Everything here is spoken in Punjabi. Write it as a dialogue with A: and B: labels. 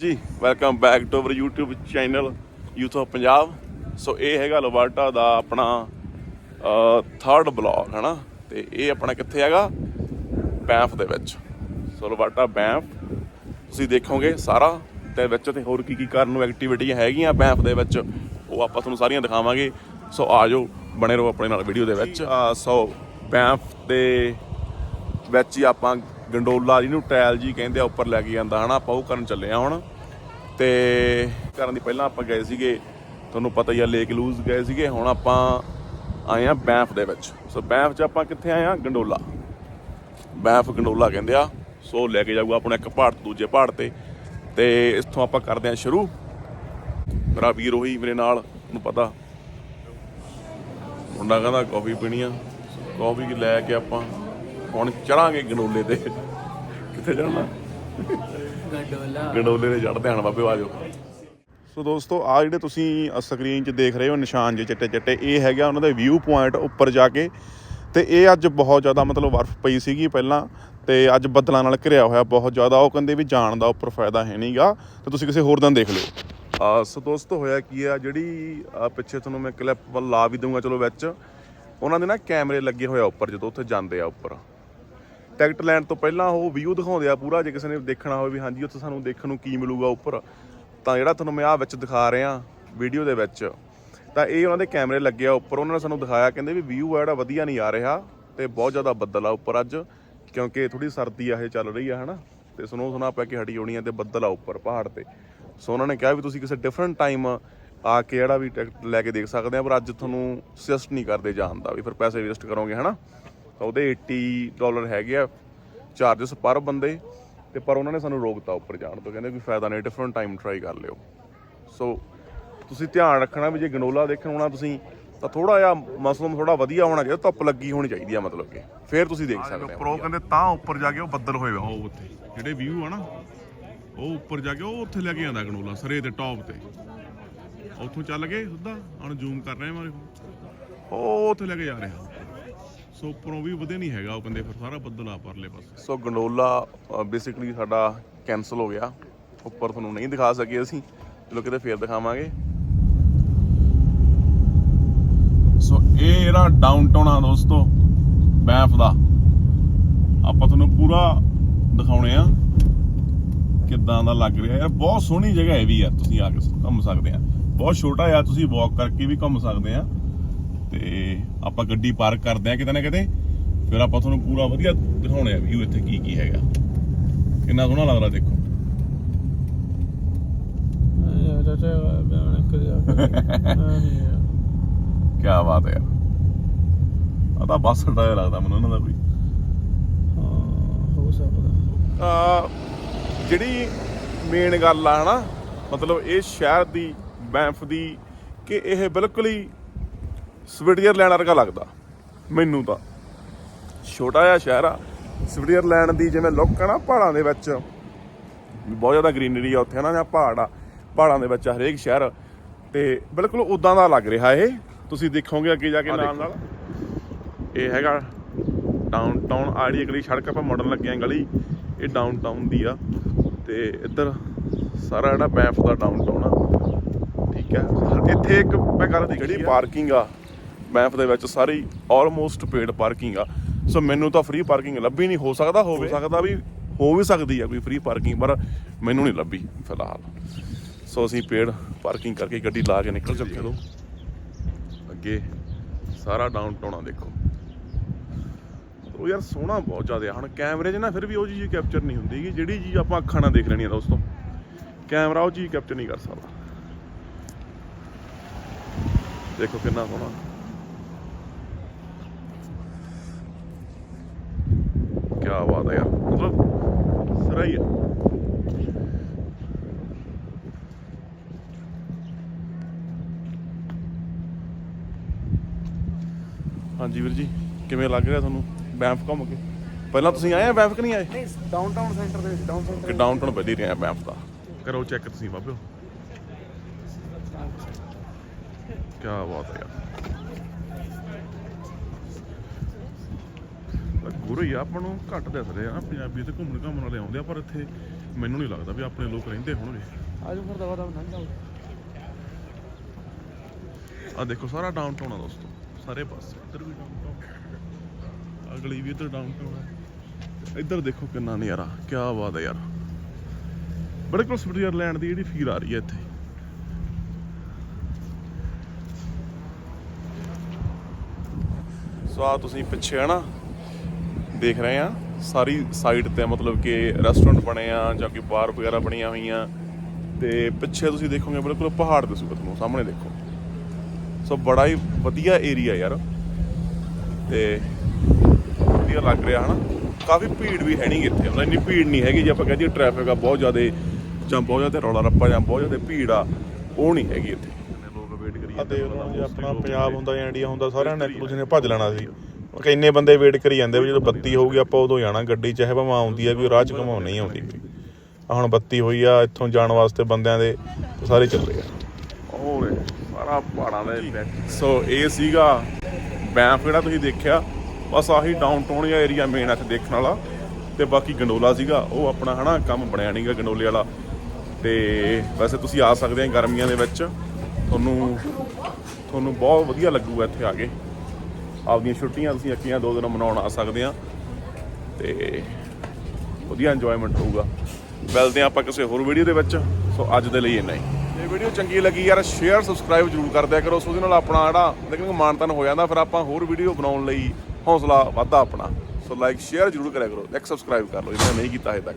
A: ਜੀ welcome back to our YouTube channel youth of Punjab so ਇਹ ਹੈਗਾ ਲਵਾਟਾ ਦਾ ਆਪਣਾ ਥਰਡ ਬਲੌਗ ਹੈਨਾ? ਤੇ ਇਹ ਆਪਣਾ ਕਿੱਥੇ ਹੈਗਾ? ਬੈਂਫ ਦੇ ਵਿੱਚ। ਸੋ ਲਵਾਟਾ ਬੈਂਫ ਤੁਸੀਂ ਦੇਖੋਗੇ ਸਾਰਾ ਤੇ ਵਿੱਚ ਤੇ ਹੋਰ ਕੀ ਕੀ ਕਰਨ ਨੂੰ ਐਕਟੀਵਿਟੀਆਂ ਹੈਗੀਆਂ ਬੈਂਫ ਦੇ ਵਿੱਚ ਉਹ ਆਪਾਂ ਤੁਹਾਨੂੰ ਸਾਰੀਆਂ ਦਿਖਾਵਾਂਗੇ। ਸੋ ਆਜੋ ਬਣੇ ਰਹੋ ਆਪਣੇ ਨਾਲ ਵੀਡੀਓ ਦੇ ਵਿੱਚ। ਸੋ ਬੈਂਫ ਦੇ ਵਿੱਚ ਹੀ ਆਪਾਂ ਗੰਡੋਲਾ ਜਿਹਨੂੰ ਟਾਇਲ ਜੀ ਕਹਿੰਦੇ ਆ ਉੱਪਰ ਲੈ ਕੇ ਜਾਂਦਾ ਹਨਾ? ਆਪਾਂ ਉਹ ਕਰਨ ਚੱਲੇ ਆ ਹੁਣ। ਤੇ ਕਰਨ ਦੀ ਪਹਿਲਾਂ ਆਪਾਂ ਗਏ ਸੀਗੇ, ਤੁਹਾਨੂੰ ਪਤਾ ਹੀ ਆ ਲੇਕ ਲੂਜ਼ ਗਏ ਸੀਗੇ, ਹੁਣ ਆਪਾਂ ਆਏ ਆ ਬੈਂਫ ਦੇ ਵਿੱਚ। ਸੋ ਬੈਂਫ 'ਚ ਆਪਾਂ ਕਿੱਥੇ ਆਏ ਆ? ਗੰਡੋਲਾ ਬੈਂਫ ਗੰਡੋਲਾ ਕਹਿੰਦੇ ਆ। ਸੋ ਲੈ ਕੇ ਜਾਊਗਾ ਆਪਣਾ ਇੱਕ ਪਹਾੜ ਤੋਂ ਦੂਜੇ ਪਹਾੜ ਤੇ। ਤੇ ਇੱਥੋਂ ਆਪਾਂ ਕਰਦੇ ਆ ਸ਼ੁਰੂ। ਮੇਰਾ ਵੀਰ ਉਹੀ ਮੇਰੇ ਨਾਲ, ਉਹਨੂੰ ਪਤਾ। ਮੁੰਡਾ ਕਹਿੰਦਾ ਕਾਫੀ ਪੀਣੀ ਆ। ਕਾਫੀ ਲੈ ਕੇ ਆਪਾਂ ਹੁਣ ਚੜਾਂਗੇ ਗੰਡੋਲੇ ਤੇ। ਕਿੱਥੇ ਜਾਣਾ?
B: ਗੰਡੋਲਾ।
A: ਗੰਡੋਲੇ ਤੇ ਚੜਦੇ ਹਨ ਬਾਬੇ ਆਜੋ। ਸੋ ਦੋਸਤੋ ਆ ਜਿਹੜੇ ਤੁਸੀਂ ਸਕਰੀਨ 'ਚ ਦੇਖ ਰਹੇ ਹੋ ਨਿਸ਼ਾਨ ਜੇ ਚਿੱਟੇ ਚਿੱਟੇ ਇਹ ਹੈਗਾ ਉਹਨਾਂ ਦਾ ਵਿਊ ਪੁਆਇੰਟ ਉੱਪਰ ਜਾ ਕੇ। ਤੇ ਇਹ ਅੱਜ ਬਹੁਤ ਜ਼ਿਆਦਾ ਮਤਲਬ ਬਰਫ਼ ਪਈ ਸੀਗੀ ਪਹਿਲਾਂ ਤੇ ਅੱਜ ਬੱਦਲਾਂ ਨਾਲ ਘਿਰਿਆ ਹੋਇਆ ਬਹੁਤ ਜ਼ਿਆਦਾ। ਉਹ ਕਹਿੰਦੇ ਵੀ ਜਾਣ ਦਾ ਉੱਪਰ ਫਾਇਦਾ ਹੈ ਨਹੀਂਗਾ ਤੇ ਤੁਸੀਂ ਕਿਸੇ ਹੋਰ ਦਿਨ ਦੇਖ ਲਿਓ। ਆ ਸੋ ਦੋਸਤੋ ਹੋਇਆ ਕੀ ਆ ਜਿਹੜੀ ਪਿੱਛੇ ਤੁਹਾਨੂੰ ਮੈਂ ਕਲਿੱਪ ਲਾ ਵੀ ਦਊਂਗਾ ਚਲੋ ਵਿੱਚ। ਉਹਨਾਂ ਦੇ ਨਾ ਕੈਮਰੇ ਲੱਗੇ ਹੋਇਆ ਉੱਪਰ ਜਦੋਂ ਉੱਥੇ ਜਾਂਦੇ ਆ ਉੱਪਰ। ਟਿਕਟ ਲੈਣ ਤੋਂ ਪਹਿਲਾਂ ਉਹ ਵਿਊ ਦਿਖਾਉਂਦੇ ਆ ਪੂਰਾ, ਜੇ ਕਿਸੇ ਨੇ ਦੇਖਣਾ ਹੋਵੇ ਵੀ ਹਾਂਜੀ ਉੱਥੇ ਸਾਨੂੰ ਦੇਖਣ ਨੂੰ ਕੀ ਮਿਲੂਗਾ ਉੱਪਰ, ਤਾਂ ਜਿਹੜਾ ਤੁਹਾਨੂੰ ਮੈਂ ਆ ਵਿੱਚ ਦਿਖਾ ਰਿਹਾ ਵੀਡੀਓ ਦੇ ਵਿੱਚ, ਤਾਂ ਇਹ ਉਹਨਾਂ ਦੇ ਕੈਮਰੇ ਲੱਗੇ ਆ ਉੱਪਰ, ਉਹਨਾਂ ਨੇ ਸਾਨੂੰ ਦਿਖਾਇਆ, ਕਹਿੰਦੇ ਵੀ ਵਿਊ ਆ ਜਿਹੜਾ ਵਧੀਆ ਨਹੀਂ ਆ ਰਿਹਾ ਤੇ ਬਹੁਤ ਜ਼ਿਆਦਾ ਬੱਦਲ ਆ ਉੱਪਰ ਅੱਜ, ਕਿਉਂਕਿ ਥੋੜੀ ਸਰਦੀ ਆ, ਇਹ ਚੱਲ ਰਹੀ ਆ, ਹਨਾ? ਤੇ ਸਨੋ ਸੁਨਾ ਪੈ ਕੇ ਹਟੀ ਹੋਣੀ ਆ ਤੇ ਬੱਦਲ ਆ ਉੱਪਰ, ਪਹਾੜ ਤੇ। ਸੋ ਉਹਨਾਂ ਨੇ ਕਿਹਾ ਵੀ ਤੁਸੀਂ ਕਿਸੇ ਡਿਫਰੈਂਟ ਟਾਈਮ ਆ ਕੇ ਜਿਹੜਾ ਵੀ ਟਿਕਟ ਲੈ ਕੇ ਦੇਖ ਸਕਦੇ ਆ, ਪਰ ਅੱਜ ਤੁਹਾਨੂੰ ਸੁਜੈਸਟ ਨਹੀਂ ਕਰਦੇ ਜਾਣ ਦਾ, ਵੀ ਫਿਰ ਪੈਸੇ ਵੇਸਟ ਕਰੋਗੇ, ਹਨਾ? ਤਾਂ ਉਹਦੇ 80 ਡਾਲਰ ਹੈਗੇ ਆ ਚਾਰजेस ਪਰ ਬੰਦੇ ਤੇ ਪਰ ਉਹਨਾਂ ਨੇ ਸਾਨੂੰ ਰੋਕਤਾ ਉੱਪਰ ਜਾਣ ਤੋਂ ਕਹਿੰਦੇ ਕੋਈ ਫਾਇਦਾ ਨਹੀਂ ਡਿਫਰੈਂਟ ਟਾਈਮ ਟਰਾਈ ਕਰ ਲਿਓ। ਸੋ ਤੁਸੀਂ ਧਿਆਨ ਰੱਖਣਾ ਵੀ ਜੇ ਗਨੋਲਾ ਦੇਖਣ ਆਉਣਾ ਤੁਸੀਂ ਤਾਂ ਥੋੜਾ ਜਿਹਾ ਮੌਸਮ ਥੋੜਾ ਵਧੀਆ ਹੋਣਾ ਚਾਹੀਦਾ ਧੁੱਪ ਲੱਗੀ ਹੋਣੀ ਚਾਹੀਦੀ ਆ ਮਤਲਬ ਕਿ ਫਿਰ ਤੁਸੀਂ ਦੇਖ ਸਕਦੇ ਹੋ। ਪ੍ਰੋ ਕਹਿੰਦੇ ਤਾਂ ਉੱਪਰ ਜਾ ਕੇ ਉਹ ਬੱਦਲ ਹੋਏ ਵਾ। ਉਹ ਉੱਥੇ ਜਿਹੜੇ ਵਿਊ ਆ ਨਾ ਉਹ ਉੱਪਰ ਜਾ ਕੇ ਉਹ ਉੱਥੇ ਲੈ ਕੇ ਆਂਦਾ ਗਨੋਲਾ ਸਰੇ ਦੇ ਟੌਪ ਤੇ। ਉੱਥੋਂ ਚੱਲ ਗਏ ਸਿੱਧਾ ਹੁਣ ਜ਼ੂਮ ਕਰ ਰਹੇ ਮਾਰੇ। ਉਹ ਉੱਥੇ ਲੈ ਕੇ ਜਾ ਰਿਹਾ। ਸੋ ਉੱਪਰੋਂ ਵੀ ਵਧੇ ਨਹੀਂ ਹੈਗਾ ਉਹ ਕਹਿੰਦੇ ਫਿਰ ਸਾਰਾ ਬੱਦਲ ਆ ਪਰਲੇ ਪਾਸੇ। ਸੋ ਗੰਡੋਲਾ ਬੇਸਿਕਲੀ ਸਾਡਾ ਕੈਨਸਲ ਹੋ ਗਿਆ। ਉੱਪਰ ਤੁਹਾਨੂੰ ਨਹੀਂ ਦਿਖਾ ਸਕੇ ਅਸੀਂ, ਚਲੋ ਕਿਤੇ ਫੇਰ ਦਿਖਾਵਾਂਗੇ। ਸੋ ਇਹ ਜਿਹੜਾ ਡਾਊਨਟਾਊਨ ਆ ਦੋਸਤੋ ਬੈਂਫ ਦਾ, ਆਪਾਂ ਤੁਹਾਨੂੰ ਪੂਰਾ ਦਿਖਾਉਣੇ ਆ ਕਿੱਦਾਂ ਦਾ ਲੱਗ ਰਿਹਾ। ਯਾਰ, ਬਹੁਤ ਸੋਹਣੀ ਜਗ੍ਹਾ ਹੈ ਵੀ ਯਾਰ ਤੁਸੀਂ ਆ ਕੇ ਘੁੰਮ ਸਕਦੇ ਆ। ਬਹੁਤ ਛੋਟਾ ਆ, ਤੁਸੀਂ ਵਾਕ ਕਰਕੇ ਵੀ ਘੁੰਮ ਸਕਦੇ ਆ। ਤੇ ਆਪਾਂ ਗੱਡੀ ਪਾਰਕ ਕਰਦੇ ਆ ਕਿਤੇ ਨਾ ਕਿਤੇ ਫਿਰ ਆਪਾਂ ਤੁਹਾਨੂੰ ਪੂਰਾ ਵਧੀਆ ਦਿਖਾਉਣੇ ਆ ਵੀਊ ਇੱਥੇ ਕੀ ਕੀ ਹੈਗਾ। ਕਿੰਨਾ ਸੋਹਣਾ ਲੱਗਦਾ ਦੇਖੋ। ਕੀ ਬਾਤ ਹੈ ਆ ਤਾਂ ਬੱਸ ਅੱਡਾ ਜਿਹਾ ਲੱਗਦਾ ਮੈਨੂੰ ਉਹਨਾਂ ਦਾ ਕੋਈ।
B: ਹਾਂ ਹੋ ਸਕਦਾ।
A: ਆ ਜਿਹੜੀ ਮੇਨ ਗੱਲ ਆ ਹਨਾ ਮਤਲਬ ਇਹ ਸ਼ਹਿਰ ਦੀ ਬੈਂਫ ਦੀ ਕਿ ਇਹ ਬਿਲਕੁਲ ਹੀ ਸਵਿਟਜ਼ਰਲੈਂਡ ਵਰਗਾ ਲੱਗਦਾ ਮੈਨੂੰ ਤਾਂ। ਛੋਟਾ ਜਿਹਾ ਸ਼ਹਿਰ ਆ ਸਵਿਟਜ਼ਰਲੈਂਡ ਦੀ ਜਿਵੇਂ ਲੁੱਕ ਆ ਨਾ ਪਹਾੜਾਂ ਦੇ ਵਿੱਚ ਬਹੁਤ ਜ਼ਿਆਦਾ ਗ੍ਰੀਨਰੀ ਆ ਉੱਥੇ ਹਨਾ ਜਾਂ ਪਹਾੜ ਆ ਪਹਾੜਾਂ ਦੇ ਵਿੱਚ ਹਰੇਕ ਸ਼ਹਿਰ। ਤੇ ਬਿਲਕੁਲ ਉਦਾਂ ਦਾ ਲੱਗ ਰਿਹਾ ਇਹ। ਤੁਸੀਂ ਦੇਖੋਗੇ ਅੱਗੇ ਜਾ ਕੇ ਨਾਲ ਨਾਲ ਇਹ ਹੈਗਾ ਡਾਊਨਟਾਊਨ ਆੜੀ ਅਗਲੀ ਸੜਕ ਆਪਾਂ ਮੁੜਨ ਲੱਗੇ ਆਂ ਗਲੀ ਇਹ ਡਾਊਨਟਾਊਨ ਦੀ ਆ। ਤੇ ਇੱਧਰ ਸਾਰਾ ਜਿਹੜਾ ਬੈਂਫ ਦਾ ਡਾਊਨਟਾਊਨ ਆ। ਠੀਕ ਹੈ ਇੱਥੇ ਇੱਕ ਮੈਂ ਗੱਲ ਦੀ ਜਿਹੜੀ ਪਾਰਕਿੰਗ ਆ ਬੈਂਫ ਦੇ ਵਿੱਚ ਸਾਰੀ ਆਲਮੋਸਟ ਪੇਡ ਪਾਰਕਿੰਗ ਆ। ਸੋ ਮੈਨੂੰ ਤਾਂ ਫ੍ਰੀ ਪਾਰਕਿੰਗ ਲੱਭੀ ਨਹੀਂ ਹੋ ਸਕਦਾ ਹੋਵੇ। ਸਕਦਾ ਵੀ ਹੋ ਵੀ ਸਕਦੀ ਆ ਕੋਈ ਫ੍ਰੀ ਪਾਰਕਿੰਗ ਪਰ ਮੈਨੂੰ ਨਹੀਂ ਲੱਭੀ ਫਿਲਹਾਲ। ਸੋ ਅਸੀਂ ਪੇਡ ਪਾਰਕਿੰਗ ਕਰਕੇ ਗੱਡੀ ਲਾ ਕੇ ਨਿਕਲ ਚੱਲੇ। ਚਲੋ। ਅੱਗੇ ਸਾਰਾ ਡਾਊਨਟਾਊਨ ਆ ਦੇਖੋ। ਉਹ ਯਾਰ ਸੋਹਣਾ ਬਹੁਤ ਜ਼ਿਆਦਾ। ਹੁਣ ਕੈਮਰੇ 'ਚ ਨਾ ਫਿਰ ਵੀ ਉਹ ਚੀਜ਼ ਕੈਪਚਰ ਨਹੀਂ ਹੁੰਦੀ ਕਿ ਜਿਹੜੀ ਚੀਜ਼ ਆਪਾਂ ਅੱਖਾਂ ਨਾਲ ਦੇਖ ਲੈਣੀ ਆ ਦੋਸਤੋ। ਕੈਮਰਾ ਉਹ ਚੀਜ਼ ਕੈਪਚਰ ਨਹੀਂ ਕਰ ਸਕਦਾ। ਦੇਖੋ ਕਿੰਨਾ ਸੋਹਣਾ। ਕੀ ਬਾਤ ਹੈ ਯਾਰ ਮਤਲਬ ਸਰਾ ਹੀ ਹੈ ਹਾਂਜੀ ਵੀਰ ਜੀ ਕਿਵੇਂ ਲੱਗ ਰਿਹਾ ਤੁਹਾਨੂੰ ਬੈਂਫ ਘੁੰਮ ਕੇ? ਪਹਿਲਾਂ ਤੁਸੀਂ ਆਏ ਆ ਬੈਂਫ ਕਿ ਨਹੀਂ ਆਏ?
B: ਨਹੀਂ ਡਾਊਨਟਾਊਨ ਸੈਂਟਰ ਦੇ ਵਿੱਚ ਡਾਊਨ
A: ਕਿ
B: ਸੈਂਟਰ
A: ਡਾਊਨਟਾਊਨ ਪਹਿਲੀ ਰਿਹਾ ਬੈਂਫ ਦਾ? ਕਰੋ ਚੈੱਕ ਤੁਸੀਂ ਬਾਬਿਓ। ਕੀ ਬਾਤ ਹੈ ਯਾਰ। ਗੁਰੂ ਹੀ ਆ ਆਪਾਂ ਨੂੰ ਘੱਟ ਦੱਸ ਰਹੇ ਆ ਨਾ ਪੰਜਾਬੀ ਤੇ ਘੁੰਮਣ ਘੁੰਮਣ ਵਾਲੇ ਆਉਂਦੇ ਆ ਪਰ ਇੱਥੇ ਮੈਨੂੰ ਨਹੀਂ ਲੱਗਦਾ ਵੀ ਆਪਣੇ ਲੋਕ ਰਹਿੰਦੇ ਹੋਣਗੇ।
B: ਆਜੋ ਫਿਰ ਦਵਾ ਦਵਾ ਲੰਘ ਜਾਓ।
A: ਆ ਦੇਖੋ ਸਾਰਾ ਡਾਊਨਟਾਊਨ ਆ ਦੋਸਤੋ ਸਾਰੇ ਪਾਸੇ। ਇੱਧਰ ਵੀ ਡਾਊਨਟਾਊਨ ਅਗਲੀ ਵੀ ਇੱਧਰ ਡਾਊਨਟਾਊਨ ਹੈ ਇੱਧਰ ਦੇਖੋ ਕਿੰਨਾ ਨਜ਼ਾਰਾ ਕੀ ਬਾਤ ਹੈ ਯਾਰ। ਬੜੇ ਕੋਲ ਸਵਿਟਜ਼ਰਲੈਂਡ ਦੀ ਜਿਹੜੀ ਫੀਲ ਆ ਰਹੀ ਹੈ ਇੱਥੇ। ਸੋ ਆ ਤੁਸੀਂ ਪਿੱਛੇ ਆ ਨਾ ਦੇਖ ਰਹੇ ਆ ਸਾਰੀ ਸਾਈਡ ਤੇ ਮਤਲਬ ਕਿ ਰੈਸਟੋਰੈਂਟ ਬਣੇ ਆ ਜਾਂ ਕੋਈ ਬਾਰ ਵਗੈਰਾ ਬਣੀਆਂ ਹੋਈਆਂ। ਤੇ ਪਿੱਛੇ ਤੁਸੀਂ ਦੇਖੋਗੇ ਬਿਲਕੁਲ ਪਹਾੜ ਦਿਸੂਗਾ ਤੁਹਾਨੂੰ ਸਾਹਮਣੇ ਦੇਖੋ। ਸੋ ਬੜਾ ਹੀ ਵਧੀਆ ਏਰੀਆ ਯਾਰ। ਤੇ ਵਧੀਆ ਲੱਗ ਰਿਹਾ ਹਨਾ। ਕਾਫੀ ਭੀੜ ਵੀ ਹੈ ਨਹੀਂ ਇੱਥੇ। ਮਤਲਬ ਇੰਨੀ ਭੀੜ ਨਹੀਂ ਹੈਗੀ ਜੇ ਆਪਾਂ ਕਹਦੇ ਟ੍ਰੈਫਿਕ ਆ, ਬਹੁਤ ਜ਼ਿਆਦਾ ਜਾਂ ਬਹੁਤ ਜ਼ਿਆਦਾ ਰੌਲਾ ਰੱਪਾ ਜਾਂ ਬਹੁਤ ਜ਼ਿਆਦਾ ਭੀੜ ਆ, ਉਹ ਨਹੀਂ ਹੈਗੀ ਇੱਥੇ। ਲੋਕ ਵੇਟ ਕਰੀ
C: ਆ ਦੇਖ ਲਓ ਜੇ ਆਪਣਾ ਪੰਜਾਬ ਹੁੰਦਾ ਜਾਂ ਇੰਡੀਆ ਹੁੰਦਾ, ਸਾਰਿਆਂ ਨੇ ਇੱਕ ਦੂਜੇ ਨੇ ਭੱਜ ਲੈਣਾ ਸੀ। ਉਹ ਕਿ ਇੰਨੇ ਬੰਦੇ ਵੇਟ ਕਰੀ ਜਾਂਦੇ ਵੀ ਜਦੋਂ ਬੱਤੀ ਹੋਊਗੀ ਆਪਾਂ ਉਦੋਂ ਜਾਣਾ ਗੱਡੀ ਚਾਹੇ ਭਾਵੇਂ ਆਉਂਦੀ ਆ ਕੋਈ ਰਾਹ ਚ ਘਮਾਉਣ ਨਹੀਂ ਆਉਂਦੀ। ਆ ਹੁਣ ਬੱਤੀ ਹੋਈ ਆ, ਇੱਥੋਂ ਜਾਣ ਵਾਸਤੇ ਬੰਦਿਆਂ ਦੇ ਸਾਰੇ ਚੱਲੇ ਆ।
A: ਹੋਰ ਸਾਰਾ ਪਹਾੜਾਂ ਦੇ ਵਿੱਚ। ਸੋ ਇਹ ਸੀਗਾ ਬੈਂਫ ਜਿਹੜਾ ਤੁਸੀਂ ਦੇਖਿਆ, ਬਸ ਆਹੀ ਡਾਊਨਟਾਊਨ ਜਾਂ ਏਰੀਆ ਮੇਨ ਆ ਇੱਥੇ ਦੇਖਣ ਵਾਲਾ। ਤੇ ਬਾਕੀ ਗੰਡੋਲਾ ਸੀਗਾ, ਉਹ ਆਪਣਾ ਹਨਾ ਕੰਮ ਬਣਿਆ ਨਹੀਂਗਾ ਗੰਡੋਲੇ ਵਾਲਾ। ਤੇ ਵੈਸੇ ਤੁਸੀਂ ਆ ਸਕਦੇ ਆ ਗਰਮੀਆਂ ਦੇ ਵਿੱਚ। ਤੁਹਾਨੂੰ ਤੁਹਾਨੂੰ ਬਹੁਤ ਵਧੀਆ ਲੱਗੂਗਾ ਇੱਥੇ ਆ ਕੇ। ਆਪਦੀਆਂ ਛੁੱਟੀਆਂ ਤੁਸੀਂ ਅੱਕੀਆਂ ਦੋ ਦਿਨ ਮਨਾਉਣ ਆ ਸਕਦੇ ਆ। ਤੇ ਵਧੀਆ ਇੰਜੋਇਮੈਂਟ ਹੋਊਗਾ। ਮਿਲਦੇ ਹਾਂ ਆਪਾਂ ਕਿਸੇ ਹੋਰ ਵੀਡੀਓ ਦੇ ਵਿੱਚ। ਸੋ ਅੱਜ ਦੇ ਲਈ ਇੰਨਾ ਹੀ। ਜੇ ਵੀਡੀਓ ਚੰਗੀ ਲੱਗੀ ਯਾਰ ਸ਼ੇਅਰ ਸਬਸਕ੍ਰਾਈਬ ਜਰੂਰ ਕਰ ਦਿਆ ਕਰੋ। ਸੋ ਉਹਦੇ ਨਾਲ ਆਪਣਾ ਜਿਹੜਾ ਲੇਕਿਨ ਮਾਨਤਨ ਹੋ ਜਾਂਦਾ, ਫਿਰ ਆਪਾਂ ਹੋਰ ਵੀਡੀਓ ਬਣਾਉਣ ਲਈ ਹੌਸਲਾ ਵੱਧਦਾ ਆਪਣਾ। ਸੋ ਲਾਈਕ ਸ਼ੇਅਰ ਜਰੂਰ ਕਰਿਆ ਕਰੋ। ਲਾਈਕ ਸਬਸਕ੍ਰਾਈਬ ਕਰ ਲਓ। ਜਿਹਨੇ ਨਹੀਂ ਕੀਤਾ ਹਜੇ ਤੱਕ।